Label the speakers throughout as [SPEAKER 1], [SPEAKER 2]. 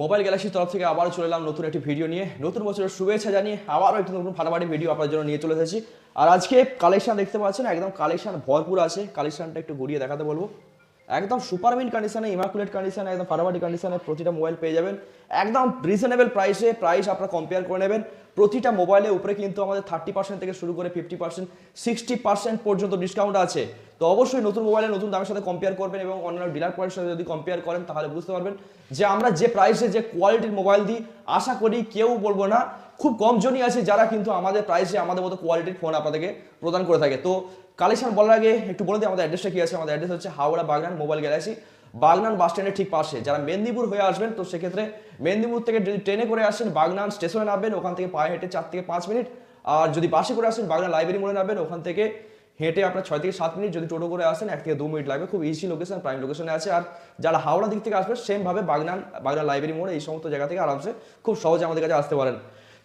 [SPEAKER 1] Mobile গ্যালাক্সির তরফ থেকে আবারও চলে এলাম নতুন একটি ভিডিও নিয়ে। নতুন বছরের শুভেচ্ছা জানিয়ে আবারও একটি নতুন ফাটাফাটি ভিডিও আপনার জন্য নিয়ে চলে এসেছি। আর আজকে কালেকশান দেখতে পাচ্ছেন, একদম কালেকশন ভরপুর আছে। কালেকশানটা একটু ঘুরিয়ে দেখাতে বলব। একদম সুপার মিন কন্ডিশনে ইমাকুলেট কন্ডিশনে একদম ফাটাফাটি কন্ডিশনে প্রতিটা মোবাইল পেয়ে যাবেন। একদম রিজনেবল প্রাইসে প্রাইস আপনারা কম্পেয়ার করে নেবেন। প্রতিটা মোবাইলের উপরে কিন্তু আমাদের থার্টি পার্সেন্ট থেকে শুরু করে ফিফটি পার্সেন্ট সিক্সটি পার্সেন্ট পর্যন্ত ডিসকাউন্ট আছে। তো অবশ্যই নতুন মোবাইলে নতুন দামের সাথে কম্পেয়ার করবেন এবং অন্যান্য ডিলার পয়েন্টের সাথে যদি কম্পেয়ার করেন, তাহলে বুঝতে পারবেন যে আমরা যে প্রাইসে যে কোয়ালিটির মোবাইল দিই, আশা করি কেউ বলব না, খুব কম জনই আছে যারা কিন্তু আমাদের প্রাইসে আমাদের মতো কোয়ালিটির ফোন আপনাদেরকে প্রদান করে থাকে। তো কালেকশন বলার আগে একটু বলে দিই, আমাদের অ্যাড্রেসটা কি আছে? আমাদের অ্যাড্রেস হচ্ছে Howrah Bagnan mobile galaxy Bagnan bus স্ট্যান্ডের ঠিক পাশে। যারা মেদিনীপুর হয়ে আসবেন, তো সেক্ষেত্রে মেদিনীপুর থেকে যদি ট্রেনে করে আসেন, বাগনান স্টেশনে নামবেন, ওখান থেকে পায়ে হেঁটে চার থেকে পাঁচ মিনিট। আর যদি বাসে করে আসেন, বাগনান লাইব্রেরি মোড়ে নামবেন, ওখান থেকে হেঁটে আপনার ছয় থেকে সাত মিনিট যদি টোটো করে আসেন, এক থেকে দু মিনিট লাগবে। খুব ইজি লোকেশন প্রাইম লোকেশনে আছে। আর যারা হাওড়া দিক থেকে আসবে সেমভাবে বাগনান বাগনান লাইব্রেরি মোড়ে এই সমস্ত জায়গা থেকে আরামসে খুব সহজে আমাদের কাছে আসতে পারেন।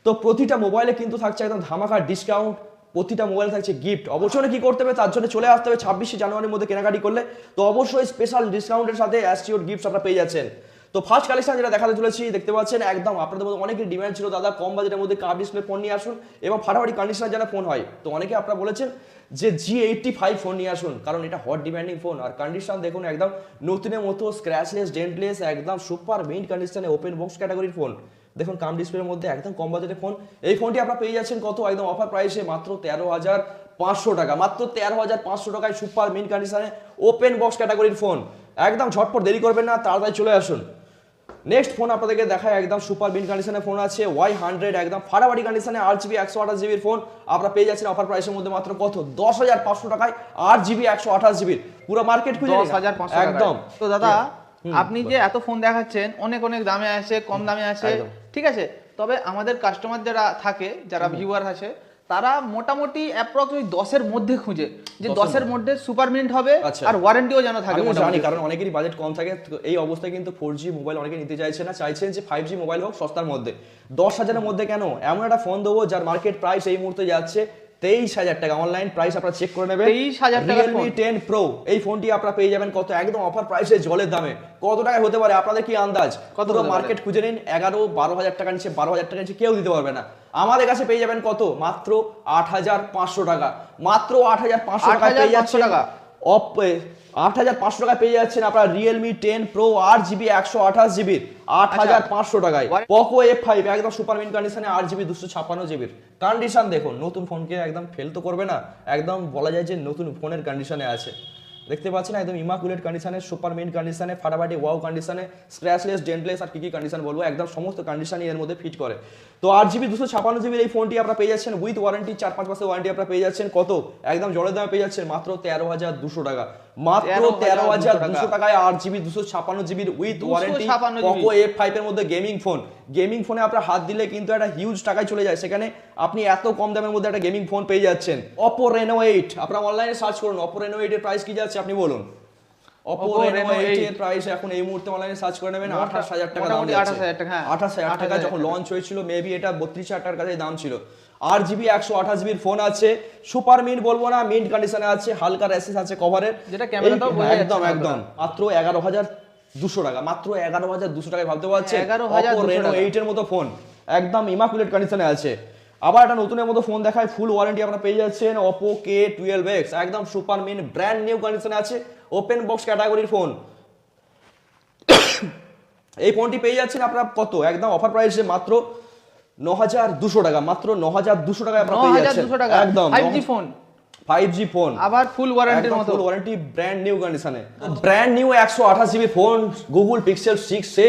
[SPEAKER 1] তো প্রতিটা মোবাইলে কিন্তু থাকছে একদম ধামাকা ডিসকাউন্ট প্রতিটা মোবাইল থাকছে গিফট অবশ্যই কি করতে হবে, তার জন্য চলে আসতে হবে। ছাব্বিশে জানুয়ারির মধ্যে কেনাকাটি করলে তো অবশ্যই স্পেশাল ডিসকাউন্টের সাথে অ্যাসিওর গিফট আপনারা পেয়ে যাচ্ছেন। তো ফার্স্ট কালেকশন যেটা দেখাতে চলেছি, দেখতে পাচ্ছেন একদম আপনাদের মধ্যে অনেকের ডিমান্ড ছিল, দাদা কম বাজেটের মধ্যে কার ডিসপ্লে ফোন নিয়ে আসুন এবং ফাটাফাটি কন্ডিশনার যেন ফোন হয়। তো অনেকে আপনারা বলেছেন যে জি এইটটি ফাইভ ফোন নিয়ে আসুন, কারণ এটা হট ডিমান্ডিং ফোন আর কন্ডিশন দেখুন একদম নতুনের মতো স্ক্র্যাচলেস ডেন্টলেস একদম সুপার মেইন কন্ডিশনে ওপেন বক্স ক্যাটাগরির ফোন দেখুন কাম ডিসপ্লের মধ্যে একদম কম বাজেটের ফোন এই ফোনটি আপনারা পেয়ে যাচ্ছেন কত? একদম অফার প্রাইসে মাত্র তেরো হাজার পাঁচশো টাকা। মাত্র তেরো হাজার পাঁচশো টাকায় সুপার মিন কন্ডিশনে ওপেন বক্স ক্যাটাগরির ফোন একদম ঝটপট দেরি করবেন না, তাড়াতাড়ি চলে আসুন। নেক্সট ফোন আপনাদেরকে দেখায় একদম সুপার বিন কন্ডিশনের ফোন আছে ওয়াই হান্ড্রেড একদম ফাটাফাটি কন্ডিশনে আট জিবি একশো আঠাশ জিবির ফোন আপনারা পেয়ে যাচ্ছেন অফার প্রাইসের মধ্যে মাত্র কত? দশ হাজার পাঁচশো টাকায় আট জিবি একশো আঠাশ জিবির পুরো মার্কেট খুঁজে
[SPEAKER 2] দশ হাজার পাঁচশো
[SPEAKER 1] একদম।
[SPEAKER 2] তো দাদা আপনি যে এত ফোন দেখাচ্ছেন অনেক অনেক দামে আছে কম দামে আছে
[SPEAKER 1] একদম।
[SPEAKER 2] ঠিক আছে? তবে আমাদের কাস্টমার যারা থাকে যারা ভিউয়ার আছে তারা মোটামুটি অ্যাপ্রক্স ওই দশের মধ্যে খুঁজে। যে
[SPEAKER 1] দশের
[SPEAKER 2] মধ্যে। সুপার মিনিট হবে
[SPEAKER 1] আচ্ছা।
[SPEAKER 2] আর ওয়ারেন্টিও যেন থাকে
[SPEAKER 1] জানি কারণ অনেকেরই বাজেট কম থাকে এই অবস্থায় কিন্তু ফোর জি মোবাইল অনেকে নিতে চাইছে না। চাইছেন যে ফাইভ জি মোবাইল হোক সস্তার মধ্যে। দশ হাজারের মধ্যে কেন? এমন একটা ফোন দেবো যার মার্কেট প্রাইস এই মুহূর্তে যাচ্ছে তেইশ হাজার টাকা। অনলাইন প্রাইস আপনারা চেক করে নেবেন।
[SPEAKER 2] 23,000 টাকার
[SPEAKER 1] রিয়েলমি টেন প্রো এই ফোনটি আপনারা পেয়ে যাবেন। কত একদম অফার প্রাইসে জলের দামে। কত টাকায় হতে পারে? আপনাদের কি আন্দাজ?
[SPEAKER 2] কত?
[SPEAKER 1] মার্কেট খুঁজে নিন। এগারো বারো হাজার টাকা নিচে বারো হাজার টাকা নিচে কেউ দিতে পারবে না। আমাদের কাছে পেয়ে যাবেন কত? মাত্র আট হাজার পাঁচশো টাকা। মাত্র আট হাজার পাঁচশো টাকা পেয়ে যাচ্ছে
[SPEAKER 2] টাকা।
[SPEAKER 1] অপ আট হাজার পাঁচশো টাকায় পেয়ে যাচ্ছেন আপনার রিয়েলমি টেন প্রো আট জিবি একশো আঠাশ জিবির আট হাজার পাঁচশো টাকায়। পকো এফ ফাইভ একদম সুপার মিন কন্ডিশনে আট জিবি দুশো ছাপ্পান্ন জিবির কন্ডিশন দেখুন নতুন ফোনকে একদম ফেল তো করবে না একদম বলা যায় যে নতুন ফোনের কন্ডিশনে আছে। দেখতে পাচ্ছেন একদম ইমাকুলেট কন্ডিশনে সুপার মিন কন্ডিশনে ফাটাফাটি ওয়াও কন্ডিশনে স্ক্র্যাচলেস ডেন্টলেস আর কি কি কন্ডিশন বলব, একদম সমস্ত কন্ডিশনই এর মধ্যে ফিট করে। তো আট জিবি দুশো ছাপান্ন জিবির এই ফোনটি আপনারা পেয়ে যাচ্ছেন উইথ ওয়ারেন্টি চার পাঁচ মাসের ওয়ারেন্টি আপনারা পেয়ে যাচ্ছেন, কত? একদম জলের দামে পেয়ে যাচ্ছেন মাত্র তেরো হাজার দুশো টাকা। মাত্র তেরো হাজার দুশো টাকায় আট জিবি দুশো ছাপান্ন জিবির with warranty
[SPEAKER 2] 256 GB
[SPEAKER 1] Poco F five এর মধ্যে গেমিং ফোন গেমিং ফোনে আপনার হাত দিলে কিন্তু একটা হিউজ টাকায় চলে যায়। সেখানে আপনি এত কম দামের মধ্যে একটা গেমিং ফোন পেয়ে যাচ্ছেন। অপো রেনো এইট আপনারা অনলাইনে সার্চ করুন। অপো রেনো এইট এর প্রাইস কি যাচ্ছে আপনি বলুন। অপো রেনো
[SPEAKER 2] Reno
[SPEAKER 1] এইট এর প্রাইস এখন এই মুহূর্তে অনলাইনে সার্চ করে নেবেন। আঠাশ হাজার টাকা দাম
[SPEAKER 2] মোটামুটি 28,000 টাকা, হ্যাঁ।
[SPEAKER 1] আঠাশ হাজার টাকা যখন লঞ্চ হয়েছিল মেবি এটা বত্রিশ হাজার টাকার কাছে দাম ছিল। আট জিবি একশো আঠাশ জিবির ফোন আছে। সুপার মিন্ট বলব না মিন্ট কন্ডিশনে আছে হালকা র্যাসেস আছে কভারের
[SPEAKER 2] যেটা যাচ্ছে
[SPEAKER 1] একদম একদম। মাত্র এগারো হাজার দুশো টাকা মাত্র এগারো হাজার দুশো টাকায় ভাবতে
[SPEAKER 2] 11,200
[SPEAKER 1] রেনো এইটের মতো ফোন একদম ইমাকুলেট কন্ডিশনে আছে। আবার একটা নতুনের মতো ফোন দেখায় ফুল ওয়ারেন্টি আপনারা পেয়ে যাচ্ছেন অপো কে টুয়েলভ এক্স একদম সুপার মিন ব্র্যান্ড নিউ কন্ডিশনে আছে ওপেন বক্স ক্যাটাগরির ফোন এই ফোনটি পেয়ে যাচ্ছেন আপনারা কত? একদম অফার প্রাইসে মাত্র ন হাজার দুশো টাকা মাত্র ন হাজার দুশো টাকায় আপনারা পেয়ে যাচ্ছেন।
[SPEAKER 2] 9,200 টাকা।
[SPEAKER 1] একদম
[SPEAKER 2] five G phone
[SPEAKER 1] five G phone
[SPEAKER 2] আবার ফুল ওয়ারেন্টির মতো।
[SPEAKER 1] ফুল ওয়ারেন্টি ব্র্যান্ড নিউ কন্ডিশনে ব্র্যান্ড নিউ একশো আঠাশ GB phone Google Pixel six A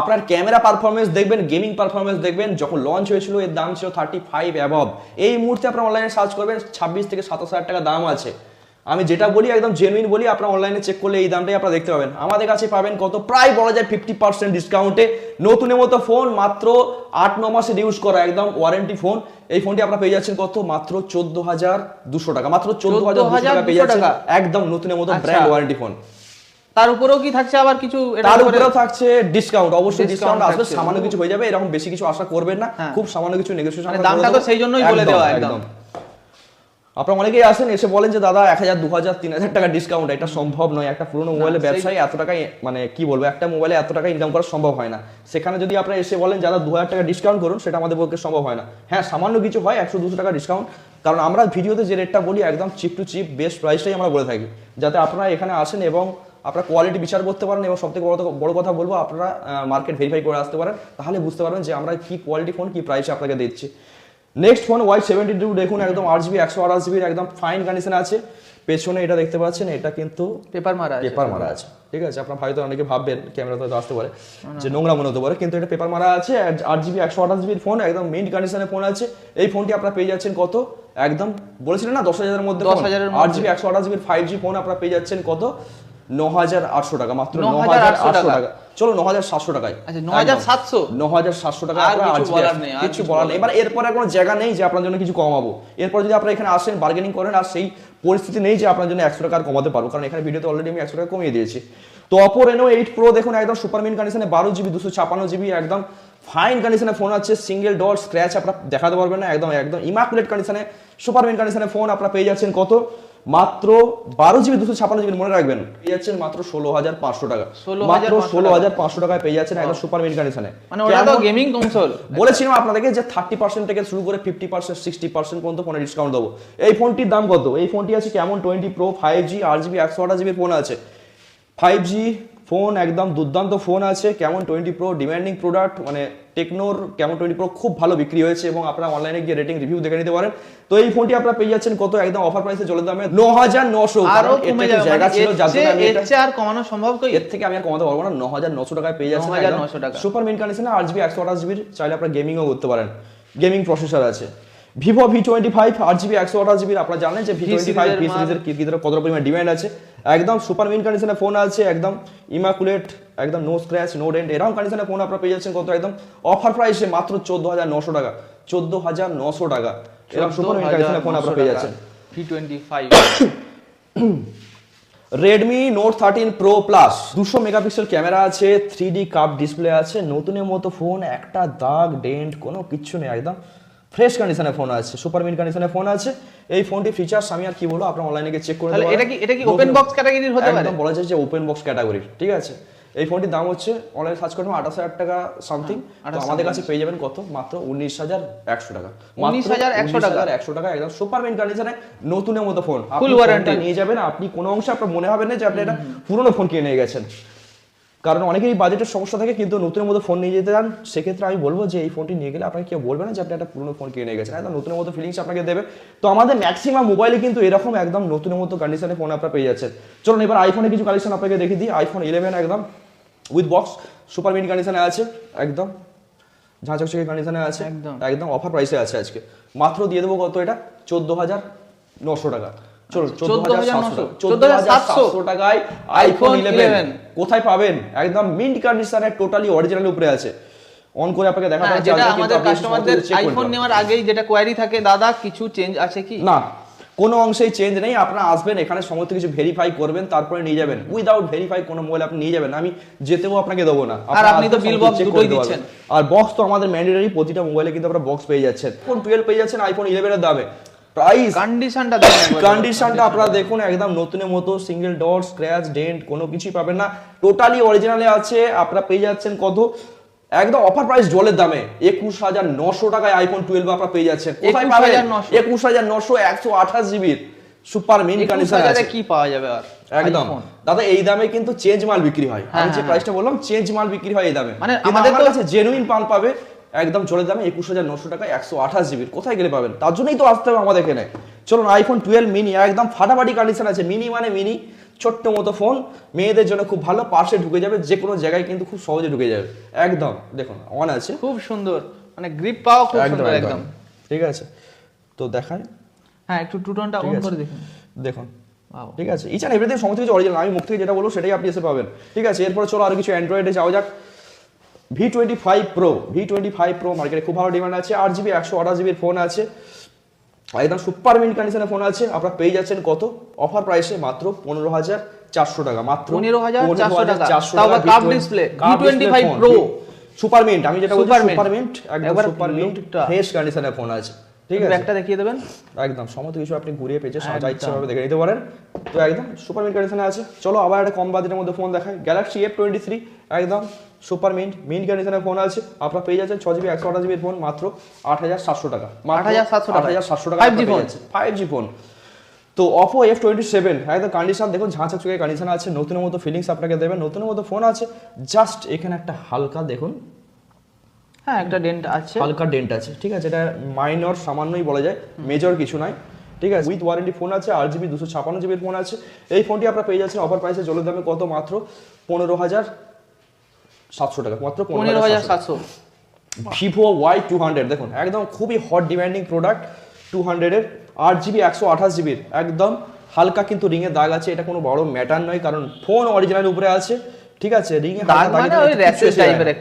[SPEAKER 1] আপনার ক্যামেরা পারফরমেন্স দেখবেন গেমিং পারফরমেন্স দেখবেন যখন লঞ্চ হয়েছিল এর দাম ছিল থার্টি ফাইভ অ্যাবভ এই মুহূর্তে আপনার অনলাইনে সার্চ করবেন ছাব্বিশ থেকে সাতাশ হাজার টাকা দাম আছে। আমি যেটা বলি একদম জেনুইন বলি আপনারা অনলাইনে চেক করলে এই দামটাই আপনারা দেখতে পাবেন। আমাদের কাছে পাবেন কত? প্রায় বলা যায় ফিফটি পার্সেন্ট ডিসকাউন্টে নতুনের মতো ফোন মাত্র আট ন মাসের ইউজ করা একদম ওয়ারেন্টি ফোন এই ফোনটি আপনারা পেয়ে যাচ্ছেন কত? মাত্র চোদ্দ হাজার দুশো টাকা। মাত্র চোদ্দ হাজার দুশো টাকা পেয়ে
[SPEAKER 2] 14,200
[SPEAKER 1] যাচ্ছেন একদম নতুনের মতো। ব্র্যান্ড ওয়ারেন্টি ফোন
[SPEAKER 2] তার উপরেও কি থাকছে আবার কিছু
[SPEAKER 1] তার উপরেও থাকছে ডিসকাউন্ট অবশ্যই ডিসকাউন্ট আসবে। সামান্য কিছু হয়ে যাবে এরকম বেশি কিছু আশা করবেন না।
[SPEAKER 2] হ্যাঁ।
[SPEAKER 1] খুব সামান্য কিছু নেগোসিয়েশন
[SPEAKER 2] মানে দামটা তো সেই জন্যই বলে দেওয়া একদম।
[SPEAKER 1] আপনারা অনেকেই আসেন এসে বলেন যে দাদা এক হাজার দু হাজার তিন হাজার টাকা ডিসকাউন্ট এটা সম্ভব নয়। একটা পুরোনো মোবাইলের ব্যবসায়ী এত টাকা মানে কি বলব একটা মোবাইলে এত টাকা ইনকাম করা সম্ভব হয় না। সেখানে যদি আপনারা এসে বলেন দাদা দু হাজার টাকা ডিসকাউন্ট করুন সেটা আমাদের পক্ষে সম্ভব হয় না। হ্যাঁ সামান্য কিছু হয় একশো দুশো টাকা ডিসকাউন্ট কারণ আমরা ভিডিওতে যে রেটটা বলি একদম চিপ টু চিপ বেস্ট প্রাইসটাই আমরা বলে থাকি। যাতে আপনারা এখানে আসেন এবং আপনারা কোয়ালিটি বিচার করতে পারেন এবং সবথেকে বড় বড় কথা বলব আপনারা মার্কেট ভেরিফাই করে আসতে পারেন। তাহলে বুঝতে পারবেন যে আমরা কি কোয়ালিটি ফোন কি প্রাইসে আপনাকে দিচ্ছি। Next phone Y seventy two দেখুন একদম আট জিবি একশো আঠাশ জিবির একদম ফাইন কন্ডিশন আছে। পেছনে এটা দেখতে পাচ্ছেন এটা কিন্তু
[SPEAKER 2] পেপার মারা
[SPEAKER 1] পেপার মারা আছে। ঠিক আছে? আপনার হয়তো অনেকে ভাববেন ক্যামেরাতে হয়তো আসতে পারে যে নোংরা মনে হতে পারে কিন্তু এটা পেপার মারা আছে আট জিবি একশো আঠাশ জিবির ফোন একদম মেইন কন্ডিশনের ফোন আছে। এই ফোনটি আপনারা পেয়ে যাচ্ছেন কত? একদম বলেছিলেন না দশ হাজারের মধ্যে
[SPEAKER 2] 10,000 এর
[SPEAKER 1] আট জিবি একশো আঠাশ জিবির ফাইভ জি ফোন আপনারা পেয়ে যাচ্ছেন কত? ন হাজার আটশো টাকা মাত্র ন
[SPEAKER 2] 9,800
[SPEAKER 1] হাজার আটশো
[SPEAKER 2] টাকা।
[SPEAKER 1] চলো ন হাজার সাতশো টাকায়।
[SPEAKER 2] আচ্ছা ন হাজার সাতশো?
[SPEAKER 1] ন হাজার সাতশো টাকা
[SPEAKER 2] কিছু বলার নেই,
[SPEAKER 1] এবার এরপরে কোনো জায়গা নেই যে আপনার জন্য কিছু কমাবো। এরপর যদি আপনারা এখানে আসেন বার্গেনিং করেন আর সেই পরিস্থিতি নেই যে আপনার জন্য একশো টাকা আর কমাতে পারব কারণ এখানে ভিডিওতে অলরেডি আমি একশো টাকা কমিয়ে দিয়েছি। তো অপো রেনো এইট প্রো দেখুন একদম সুপার মিন কন্ডিশনে বারো জিবি দুশো ছাপান্ন জিবি একদম ফাইন কন্ডিশনে ফোন আছে। সিঙ্গেল ডট স্ক্র্যাচ আপনারা দেখাতে পারবেন না একদম একদম ইমাকুলেট কন্ডিশনে সুপার মিন কন্ডিশনে ফোন আপনারা পেয়ে যাচ্ছেন কত? মাত্র বারো জিবি দুশো ছাপান্ন জিবি মনে রাখবেন পেয়ে যাচ্ছেন মাত্র ষোলো হাজার পাঁচশো টাকা। মাত্র ষোলো হাজার পাঁচশো টাকায় পেয়ে যাচ্ছেন একদম সুপার মিন কন্ডিশনে
[SPEAKER 2] মানে ওটা তো গেমিং কনসোল
[SPEAKER 1] বলেছিলাম আপনাদেরকে যে থার্টি পার্সেন্ট থেকে শুরু করে ফিফটি পার্সেন্ট সিক্সটি পার্সেন্ট পর্যন্ত ফোনে ডিসকাউন্ট দেবো। এই ফোনটির দাম কত? এই ফোনটি আছে কেমন? টোয়েন্টি প্রো ফাইভ জি আট জিবি একশো আঠাশ জিবির ফোন আছে। ফাইভ জি ফোন একদম দুর্দান্ত ফোন আছে। কেমন? টোয়েন্টি প্রো ডিমান্ডিং প্রোডাক্ট মানে টেকনোর কেমন টোয়েন্টি প্রো খুব ভালো বিক্রি হয়েছে এবং আপনারা অনলাইনে গিয়ে রেটিং রিভিউ দেখে নিতে পারেন। তো এই ফোনটি আপনারা পেয়ে যাচ্ছেন কত? একদম অফার প্রাইসে চলে দামে ন হাজার নশো
[SPEAKER 2] আরও কমে যাবে।
[SPEAKER 1] জায়গা
[SPEAKER 2] মানে
[SPEAKER 1] ছিল যার জন্য আমি এটা
[SPEAKER 2] আর কমানো সম্ভব কই?
[SPEAKER 1] এর থেকে আমি আর কমাতে পারব না। ন হাজার নশো টাকায় পেয়ে যাচ্ছেন
[SPEAKER 2] 9,900 টাকা।
[SPEAKER 1] সুপার মিন কন্ডিশনে আট জিবি একশো আঠাশ জিবির চাইলে আপনারা গেমিংও করতে পারেন। গেমিং প্রসেসর আছে। ভিভো ভি টোয়েন্টি ফাইভ আট জিবি একশো আঠাশ জিবির আপনারা জানেন যে ভি টোয়েন্টি ফাইভ ভি
[SPEAKER 2] সিরিজের মাল।
[SPEAKER 1] সিরিজের কি কি কতটা পরিমাণ ডিমান্ড আছে। একদম সুপার মিন কন্ডিশনে ফোন আছে একদম ইমাকুলেট একদম নো স্ক্র্যাচ নো ডেন্ট এরকম কন্ডিশনে ফোন আপনারা পেয়ে যাচ্ছেন কত? একদম অফার প্রাইসে মাত্র চোদ্দ হাজার নশো টাকা। চোদ্দ হাজার নশো টাকা। এরকম সুপার কন্ডিশনে ফোন আপনারা পেয়ে যাচ্ছেন।
[SPEAKER 2] V twenty five
[SPEAKER 1] Redmi Note thirteen pro plus দুশো মেগাপিক্সেল ক্যামেরা আছে থ্রি ডি কাপ ডিসপ্লে আছে নতুনের মতো ফোন একটা দাগ ডেন্ট কোনো কিচ্ছু নেই একদম ফ্রেশ কন্ডিশনে ফোন আছে সুপার মিন কন্ডিশনে ফোন আছে। এই ফোনটি ফিচার্স আমি আর কি বলব আপনার অনলাইনে গিয়ে চেক করে
[SPEAKER 2] এটা কি এটা কি ওপেন বক্স ক্যাটাগরির হতে পারে?
[SPEAKER 1] একদম বলা যায় যে ওপেন বক্স ক্যাটাগরির ঠিক আছে? এই ফোনটির দাম হচ্ছে অনলাইন সার্চ করলাম আঠাশ হাজার টাকা সামথিং
[SPEAKER 2] হ্যাঁ,
[SPEAKER 1] তো
[SPEAKER 2] 28,000
[SPEAKER 1] আমাদের কাছে পেয়ে যাবেন কত? মাত্র উনিশ হাজার একশো টাকা।
[SPEAKER 2] 19,100 টাকা।
[SPEAKER 1] একশো টাকা একদম সুপার মেন কন্ডিশনে নতুনের মতো ফোন
[SPEAKER 2] ফুল
[SPEAKER 1] ওয়ারেন্টি নিয়ে যাবেন আপনি কোনো অংশে আপনার মনে হবে না যে আপনি এটা পুরোনো ফোন কিনে নিয়ে গেছেন। কারণ অনেকেরই বাজেটের সমস্যা থাকে কিন্তু নতুনের মতো ফোন নিয়ে যেতে চান সেক্ষেত্রে আমি বলব যে এই ফোনটি নিয়ে গেলে আপনাকে কেউ বলবে না যে আপনি একটা পুরনো ফোন কিনে নিয়ে গেছেন। একদম নতুনের মতো ফিলিংস আপনাকে দেবে। তো আমাদের ম্যাক্সিমাম মোবাইলে কিন্তু এরকম একদম নতুনের মতো কন্ডিশনে ফোন আপনারা পেয়ে যাচ্ছেন। চলুন এবার আইফোনে কিছু কালেকশন আপনাকে দেখে দিই। আইফোন ইলেভেন একদম উইথ বক্স সুপার মিনি কন্ডিশনে আছে একদম। ঝাঁচকচকে কন্ডিশনে আছে
[SPEAKER 2] একদম।
[SPEAKER 1] একদম অফার প্রাইসে আছে আজকে। মাত্র দিয়ে দেবো কত এটা? চোদ্দ হাজার নশো টাকা। চলো চোদ্দ হাজার
[SPEAKER 2] 14,900
[SPEAKER 1] চোদ্দ হাজার সাতশো। টাকায় আইফোন ইলেভেন
[SPEAKER 2] 11
[SPEAKER 1] কোথায় পাবেন? একদম মিন্ট কন্ডিশনে টোটালি অরিজিনাল উপরে আছে। অন করে আপনাকে দেখাতে
[SPEAKER 2] যেটা আমাদের কাস্টমারদের আইফোন নেওয়ার আগেই যেটা কোয়ারি থাকে দাদা কিছু চেঞ্জ আছে কি?
[SPEAKER 1] না কোনো অংশেই চেঞ্জ নেই আপনারা আসবেন এখানে সমস্ত কিছু ভেরিফাই করবেন তারপরে নিয়ে যাবেন। উইদাউট ভেরিফাই কোনো মোবাইল আপনি নিয়ে যাবেন আমি যেতেও আপনাকে দেবো না।
[SPEAKER 2] আর আপনি তো box
[SPEAKER 1] check
[SPEAKER 2] দুটোই দিচ্ছেন।
[SPEAKER 1] আর বক্স তো আমাদের ম্যান্ডেটরি প্রতিটা মোবাইলে কিন্তু আপনারা বক্স পেয়ে যাচ্ছেন। ফোন টুয়েলভ পেয়ে যাচ্ছেন আইফোন ইলেভেনের দামে। প্রাইস
[SPEAKER 2] কন্ডিশনটা।
[SPEAKER 1] কন্ডিশনটা আপনারা দেখুন একদম নতুনের মতো সিঙ্গেল ডট স্ক্র্যাচ ডেন্ট কোনো কিছুই পাবেন না। টোটালি অরিজিনালে আছে আপনারা পেয়ে যাচ্ছেন কত? একদম অফার প্রাইস জলের দামে। একুশ হাজার নশো টাকায় আইফোন টুয়েলভ আপনারা পেয়ে যাচ্ছেন। কোথায় পাবেন? একুশ হাজার নশো। একশো আঠাশ জিবির সুপার মিনি
[SPEAKER 2] 21
[SPEAKER 1] কন্ডিশন আছে।
[SPEAKER 2] কি পাওয়া যাবে আর?
[SPEAKER 1] একদম। দাদা এই দামে কিন্তু চেঞ্জ মাল বিক্রি হয়।
[SPEAKER 2] হ্যাঁ,
[SPEAKER 1] আমি যে
[SPEAKER 2] হ্যাঁ,
[SPEAKER 1] প্রাইসটা বললাম চেঞ্জ মাল বিক্রি হয় এই দামে।
[SPEAKER 2] মানে আমাদের
[SPEAKER 1] কাছে জেনুইন মাল পাবে। একদম চলে দামে একুশ হাজার নশো টাকায় একশো আঠাশ জিবির কোথায় গেলে পাবেন? তার জন্যই তো আসতে হবে আমাদের এখানে। চলুন আইফোন টুয়েলভ মিনি একদম ফাটাফাটি কন্ডিশন আছে। মিনি মানে মিনি ছোট্ট মতো ফোন মেয়েদের জন্য খুব ভালো পার্সে ঢুকে যাবে যে কোনো জায়গায় কিন্তু খুব সহজে ঢুকে যাবে। একদম দেখুন অন আছে।
[SPEAKER 2] খুব সুন্দর মানে গ্রিপ পাওয়া খুব
[SPEAKER 1] একদম
[SPEAKER 2] সুন্দর
[SPEAKER 1] একদম। ঠিক আছে। তো দেখায়
[SPEAKER 2] হ্যাঁ একটু টুটনটা
[SPEAKER 1] ঠিক
[SPEAKER 2] অন করে দেখুন।
[SPEAKER 1] দেখুন। ঠিক আছে। ইচ অ্যান্ড এভরিথিং সমস্ত কিছু অরিজিনাল আমি মুখ থেকে যেটা বলব সেটাই আপনি এসে পাবেন। ঠিক আছে এরপরে চলো আরও কিছু অ্যান্ড্রয়েডে যাওয়া যাক। V twenty five pro V twenty five pro মার্কেটে খুব ভালো ডিমান্ড আছে আট জিবি একশো আঠাশ জিবির ফোন আছে একদম সুপার মিন কন্ডিশনের ফোন আছে আপনারা পেয়ে যাচ্ছেন কত? অফার প্রাইসে মাত্র পনেরো হাজার চারশো টাকা মাত্র
[SPEAKER 2] 15,400 টাকা। চারশো display V twenty five pro
[SPEAKER 1] super mint আমি যেটা বলছি সুপার মিন্ট একদম সুপার মিন্ট ফ্রেশ কন্ডিশনের ফোন আছে। ঠিক আছে।
[SPEAKER 2] ব্যাগটা দেখিয়ে দেবেন।
[SPEAKER 1] একদম সমস্ত কিছু আপনি ঘুরিয়ে পেয়েছে সাজা ইচ্ছাভাবে দেখে নিতে পারেন। তো একদম সুপার মিন্ট কন্ডিশনে আছে। চলো আবার একটা কম বাজেটের মধ্যে ফোন দেখায় গ্যালাক্সি এফ টোয়েন্টি থ্রি একদম সুপার মিন্ট। মিন্ট কন্ডিশনের ফোন আছে। আপনারা পেয়ে যাচ্ছেন ছ জিবি একশো আঠাশ জিবির ফোন মাত্র আট হাজার সাতশো টাকা।
[SPEAKER 2] 8,700
[SPEAKER 1] আট হাজার সাতশো টাকা।
[SPEAKER 2] 5G phone.
[SPEAKER 1] Five G phone তো অপো এফ টোয়েন্টি সেভেন একদম কন্ডিশন দেখুন ঝাঁচা চুকে কন্ডিশন আছে। নতুনের মতো ফিলিংস আপনাকে দেবে। নতুনের মতো ফোন আছে। জাস্ট এখানে একটা হালকা দেখুন।
[SPEAKER 2] হ্যাঁ একটা ডেন্ট আছে।
[SPEAKER 1] হালকা ডেন্ট আছে ঠিক আছে? এটা মাইনর সামান্যই বলা যায় মেজর কিছু নাই ঠিক আছে? উইথ ওয়ারেন্টি ফোন আছে আট জিবি দুশো ছাপান্ন জিবির ফোন আছে। এই ফোনটি আপনারা পেয়ে যাচ্ছেন অফার প্রাইসে জলের দামে কত মাত্র? পনেরো হাজার সাতশো টাকা মাত্র
[SPEAKER 2] পনেরো হাজার সাতশো
[SPEAKER 1] ভিভো ওয়াই টু হান্ড্রেড দেখুন একদম খুবই হট ডিমান্ডিং প্রোডাক্ট টু হান্ড্রেডের আট জিবি একশো আঠাশ জিবির একদম হালকা কিন্তু রিংয়ের দাগ আছে এটা কোনো বড় ম্যাটার নয় কারণ ফোন অরিজিনাল উপরে আছে। ঠিক আছে রিং
[SPEAKER 2] মানে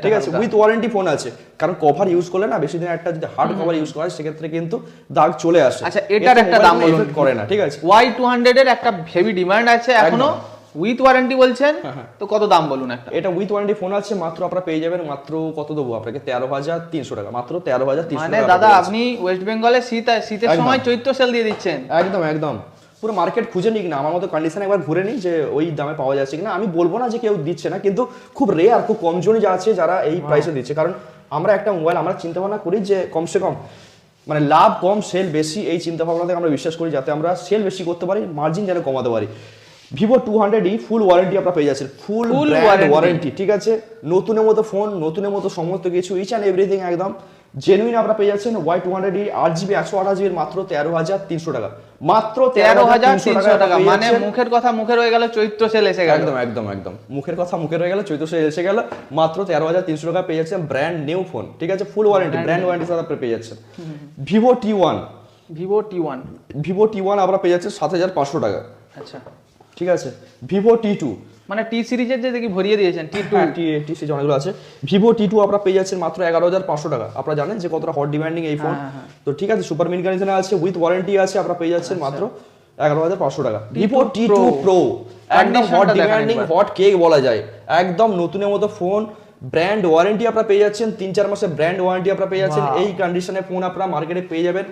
[SPEAKER 1] ঠিক আছে উইথ ওয়ারেন্টি ফোন আছে। কারণ কভার ইউজ করলে না বেশি দিন একটা যদি হার্ড কভার ইউজ করা হয় সেক্ষেত্রে কিন্তু দাগ চলে আসে।
[SPEAKER 2] আচ্ছা, এটার একটা দাম বলুন।
[SPEAKER 1] করে না ঠিক আছে।
[SPEAKER 2] ওয়াই টু হান্ড্রেড এর একটা হেভি ডিমান্ড আছে এখনও। উইথ ওয়ারেন্টি বলছেন?
[SPEAKER 1] হ্যাঁ,
[SPEAKER 2] তো কত দাম বলুন একটা?
[SPEAKER 1] এটা উইথ ওয়ারেন্টি ফোন আছে মাত্র আপনারা পেয়ে যাবেন মাত্র কত দেবো আপনাকে? তেরো হাজার তিনশো টাকা মাত্র তেরো হাজার তিনশো
[SPEAKER 2] মানে দাদা আপনি ওয়েস্ট বেঙ্গলে শীত শীতের সময় চৈত্র সেল দিয়ে দিচ্ছেন।
[SPEAKER 1] একদম একদম। পুরো মার্কেট খুঁজে নিক না। আমার মতো কন্ডিশন একবার ঘুরে নিই যে ওই দামে পাওয়া যাচ্ছে কিনা। আমি বলব না যে কেউ দিচ্ছে না কিন্তু খুব রেয়ার খুব কমজনই যা আছে যারা এই প্রাইসে দিচ্ছে। কারণ আমরা একটা মোবাইল আমরা চিন্তা ভাবনা করি যে কমসে কম মানে লাভ কম সেল বেশি এই চিন্তা ভাবনা থেকে আমরা বিশ্বাস করি যাতে আমরা সেল বেশি করতে পারি মার্জিন যেন কমাতে পারি। Vivo two hundred E full warranty আপনারা পেয়ে যাচ্ছেন। ফুল ওয়ারেন্টি ঠিক আছে? নতুনের মতো ফোন নতুনের মতো সমস্ত কিছু ইচ অ্যান্ড এভরিথিং একদম। জেনুইন আপনারা পেয়ে যাচ্ছেন ওয়াই টু হান্ড্রেড আট জিবি একশো আঠাশ জিবির মাত্র তেরো হাজার তিনশো টাকা। মাত্র
[SPEAKER 2] তেরো হাজার তিনশো টাকা। মানে মুখের কথা মুখের হয়ে গেল চৈত্র সেল এসে গেল।
[SPEAKER 1] একদম একদম একদম। মুখের কথা মুখের হয়ে গেল চৈত্র সেল এসে গেল। মাত্র তেরো হাজার তিনশো টাকা পেয়ে যাচ্ছেন ব্র্যান্ড নিউ ফোন ঠিক আছে? ফুল ওয়ারেন্টি ব্র্যান্ড ওয়ারেন্টি সাথে আপনি পেয়ে যাচ্ছেন। Vivo T one
[SPEAKER 2] Vivo T one
[SPEAKER 1] Vivo T one আপনারা পেয়ে যাচ্ছেন সাত হাজার পাঁচশো টাকা।
[SPEAKER 2] আচ্ছা।
[SPEAKER 1] ঠিক আছে? ভিভো টি টু
[SPEAKER 2] মানে টি সিরিজের যে দেখি ভরিয়ে দিয়েছেন টি টু
[SPEAKER 1] টি টি সিরিজ অনেকগুলো আছে। ভিভো টি টু আপনারা পেয়ে যাচ্ছেন মাত্র এগারো হাজার পাঁচশো টাকা। আপনারা জানেন যে কতটা হট ডিমান্ডিং এই ফোন
[SPEAKER 2] হ্যাঁ, হ্যাঁ।
[SPEAKER 1] তো ঠিক আছে সুপার মিন কন্ডিশনে আছে উইথ ওয়ারেন্টি আছে আপনারা পেয়ে যাচ্ছেন মাত্র এগারো হাজার পাঁচশো টাকা। ভিভো টি টু প্রো একদম হট ডিমান্ডিং হট কেক বলা যায়। একদম নতুনের মতো ফোন ব্র্যান্ড ওয়ারেন্টি আপনারা পেয়ে যাচ্ছেন তিন চার মাসের ব্র্যান্ড ওয়ারেন্টি আপনারা পেয়ে যাচ্ছেন। এই কন্ডিশনে ফোন আপনারা মার্কেটে পেয়ে যাবেন।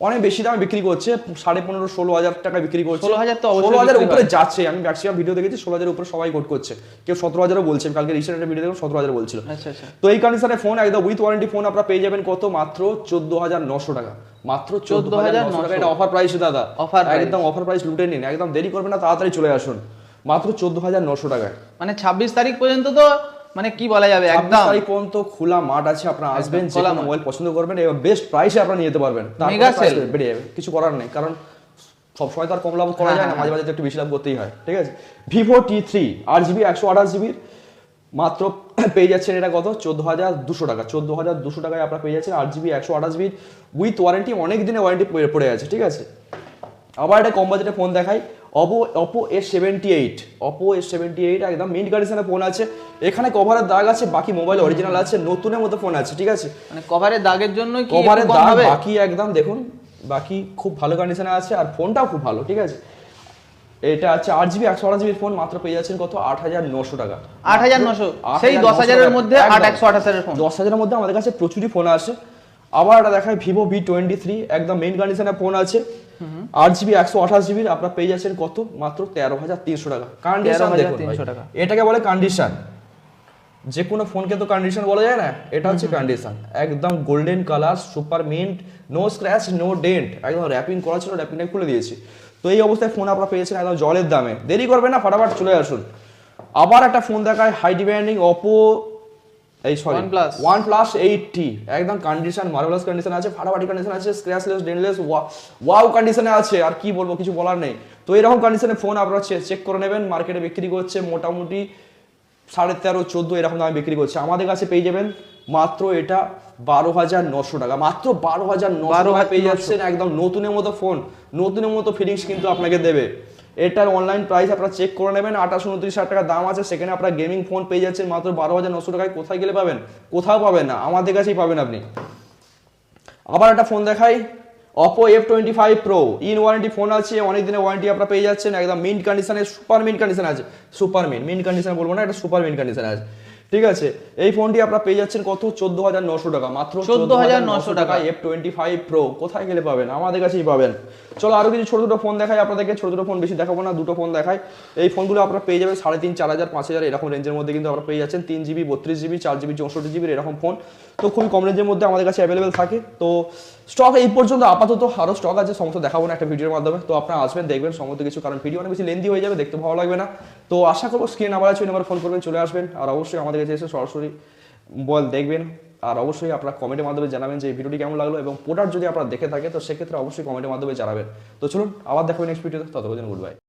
[SPEAKER 1] অনেক বেশি দামে বিক্রি করছে সাড়ে পনেরো ষোলো হাজার টাকা বিক্রি করছে।
[SPEAKER 2] 16,000 তো
[SPEAKER 1] ষোলো হাজার উপরে যাচ্ছে আমি ম্যাক্সিমাম ভিডিও দেখেছি ষোলো হাজার উপরে সবাই কোট করছে। কেউ সতেরো হাজারও বলছে আমি কালকে রিসেন্ট একটা ভিডিও দেখলাম সতেরো হাজার বলছিল।
[SPEAKER 2] আচ্ছা আচ্ছা।
[SPEAKER 1] তো এই কন্ডিশনে ফোন একদম উইথ ওয়ারেন্টি ফোন আপনারা পেয়ে যাবেন কত? মাত্র চোদ্দ হাজার নশো টাকা। মাত্র চোদ্দ হাজার নশো টাকা। এটা অফার প্রাইস দাদা।
[SPEAKER 2] অফার
[SPEAKER 1] একদম অফার প্রাইস লুটে নিন একদম দেরি করবেন না তাড়াতাড়ি চলে আসুন। মাত্র চোদ্দ হাজার নশো টাকায়।
[SPEAKER 2] মানে ছাব্বিশ তারিখ পর্যন্ত তো মানে কি বলা যাবে?
[SPEAKER 1] একদম। তারিখ পর্যন্ত খোলা মাঠ আছে আপনারা আসবেন যে
[SPEAKER 2] খোলা
[SPEAKER 1] মোবাইল পছন্দ করবেন এবং বেস্ট প্রাইসে আপনারা নিতে পারবেন। তারপরে
[SPEAKER 2] Mega
[SPEAKER 1] price
[SPEAKER 2] sale।
[SPEAKER 1] বেড়ে যাবে কিছু করার নেই কারণ সব সময় তো আর কম লাভ করা যায় না
[SPEAKER 2] হ্যাঁ,
[SPEAKER 1] মাঝে মাঝে একটু বেশি লাভ করতেই হয় ঠিক আছে? ভিভো টি থ্রি আট জিবি একশো আঠাশ জিবির মাত্র পেয়ে যাচ্ছেন এটা কত? চোদ্দ হাজার দুশো টাকা। চোদ্দ হাজার দুশো টাকায় আপনারা পেয়ে যাচ্ছেন আট জিবি একশো আঠাশ জিবির উইথ ওয়ারেন্টি অনেক দিনের ওয়ারেন্টি পড়ে আছে ঠিক আছে? আবার একটা কম বাজেটে ফোন দেখাই। Oppo Oppo S seventy eight Oppo S seventy eight একদম মিন্ট কন্ডিশনে ফোন আছে। এখানে কভারের দাগ আছে বাকি মোবাইল অরিজিনাল আছে নতুনের মতো ফোন আছে ঠিক আছে?
[SPEAKER 2] মানে কভারের দাগের জন্য
[SPEAKER 1] কভারের দাগ বাকি একদম দেখুন বাকি খুব ভালো কন্ডিশনে আছে আর ফোনটাও খুব ভালো ঠিক আছে? এটা আছে আট জিবি একশো আঠাশ জিবির ফোন মাত্র পেয়ে যাচ্ছেন কত? আট হাজার নশো টাকা। আট
[SPEAKER 2] সেই
[SPEAKER 1] হাজার
[SPEAKER 2] 10,000 এর
[SPEAKER 1] নশো
[SPEAKER 2] মধ্যে
[SPEAKER 1] টাকা।
[SPEAKER 2] 8
[SPEAKER 1] একদম।
[SPEAKER 2] 128 এর ফোন।
[SPEAKER 1] দশ হাজারের মধ্যে আমাদের কাছে প্রচুরই ফোন আছে আবার এটা দেখায় ভিভো ভি টোয়েন্টি থ্রি একদম মেইন কন্ডিশনের ফোন আছে। আট জিবি একশো আঠাশ জিবির আপনার পেয়ে যাচ্ছেন কত? মাত্র তেরো হাজার তিনশো টাকা। কন্ডিশন দেখুন
[SPEAKER 2] 13,300
[SPEAKER 1] ভাই।
[SPEAKER 2] টাকা।
[SPEAKER 1] এটাকে বলে কন্ডিশন যে কোনো ফোনকে তো কন্ডিশন বলা যায় না এটা হচ্ছে কন্ডিশন একদম golden colour super mint no scratch no dent একদম র্যাপিং করা ছিল র্যাপিংটা খুলে দিয়েছি। তো এই অবস্থায় ফোন আপনারা পেয়েছেন একদম জলের দামে। দেরি করবে না ফাটাফাট চলে আসুন। আবার একটা ফোন দেখায় হাই ডিমান্ডিং অপো এই sorry
[SPEAKER 2] OnePlus।
[SPEAKER 1] Plus eight T একদম কন্ডিশন মার্ভেলাস কন্ডিশন আছে ফাটাফাটি কন্ডিশন আছে স্ক্র্যাচলেস ডেনলেস ওয়াও কন্ডিশনে আছে আর কি বলব কিছু বলার নেই। তো এরকম কন্ডিশনে ফোন আপনারা চেক করে নেবেন মার্কেটে বিক্রি করছে মোটামুটি সাড়ে তেরো চোদ্দ এরকম দামে বিক্রি করছে। আমাদের কাছে পেয়ে যাবেন মাত্র এটা বারো হাজার নশো টাকা মাত্র বারো হাজার নশো টাকা পেয়ে যাচ্ছেন একদম নতুনের মতো ফোন নতুনের মতো ফিলিংস কিন্তু আপনাকে দেবে। এটার অনলাইন প্রাইস আপনারা চেক করে নেবেন, আঠাশ, উনত্রিশ হাজার টাকা দাম আছে, সেখানে আপনারা গেমিং ফোন পেয়ে যাচ্ছেন মাত্র বারো হাজার নশো টাকায়। কোথায় গেলে পাবেন? কোথাও পাবেন না, আমাদের কাছেই পাবেন আপনি। আবার একটা ফোন দেখাই Oppo F twenty five pro in warranty phone আছে, অনেক দিনের ওয়ারেন্টি আপনারা পেয়ে যাচ্ছেন, একদম মিন্ট কন্ডিশনে সুপার মিন্ট কন্ডিশন আছে। সুপার মিন্ট মিন্ট কন্ডিশন বলব না, এটা সুপার মিন্ট কন্ডিশন আছে। ঠিক আছে? এই ফোনটি আপনারা পেয়ে যাচ্ছেন কত? চোদ্দ হাজার নশো টাকা। মাত্র
[SPEAKER 2] 14,900 টাকা।
[SPEAKER 1] এফ টোয়েন্টি ফাইভ প্রো কোথায় গেলে পাবেন? আমাদের কাছেই পাবেন। চলো আরও কিছু ছোট ছোট ফোন দেখাই আপনাদেরকে। ছোট ছোট ফোন বেশি দেখাবো না দুটো ফোন দেখাই। এই ফোনগুলো আপনারা পেয়ে যাবেন সাড়ে তিন চার হাজার পাঁচ হাজার এরকম রেঞ্জের মধ্যে কিন্তু আপনারা পেয়ে যাচ্ছেন। তিন জিবি বত্রিশ জিবি চার জিবি চৌষট্টি জিবির এরকম ফোন তো খুবই কম রেঞ্জের মধ্যে আমাদের কাছে অ্যাভেলেবেল থাকে। তো স্টক এই পর্যন্ত আপাতত আরও স্টক আছে সমস্ত দেখাবো না একটা ভিডিওর মাধ্যমে। তো আপনারা আসবেন দেখবেন সমস্ত কিছু। কারণ ভিডিও অনেক বেশি লেন্দি হয়ে যাবে দেখতে ভালো লাগবে না। তো আশা করব স্ক্রিন আবার আছে নাম্বার ফোন করবেন, চলে আসবেন। আর অবশ্যই আমাদের কাছে এসে সরাসরি বল দেখবেন। আর অবশ্যই আপনারা কমেন্টের মাধ্যমে জানাবেন যে ভিডিওটি কেমন লাগল এবং প্রোডাক্ট যদি আপনারা দেখে থাকে তো সেক্ষেত্রে অবশ্যই কমেন্টের মাধ্যমে জানাবেন। তো চলুন, আবার দেখাবেন নেক্সট ভিডিওতে ততক্ষণ গুড বাই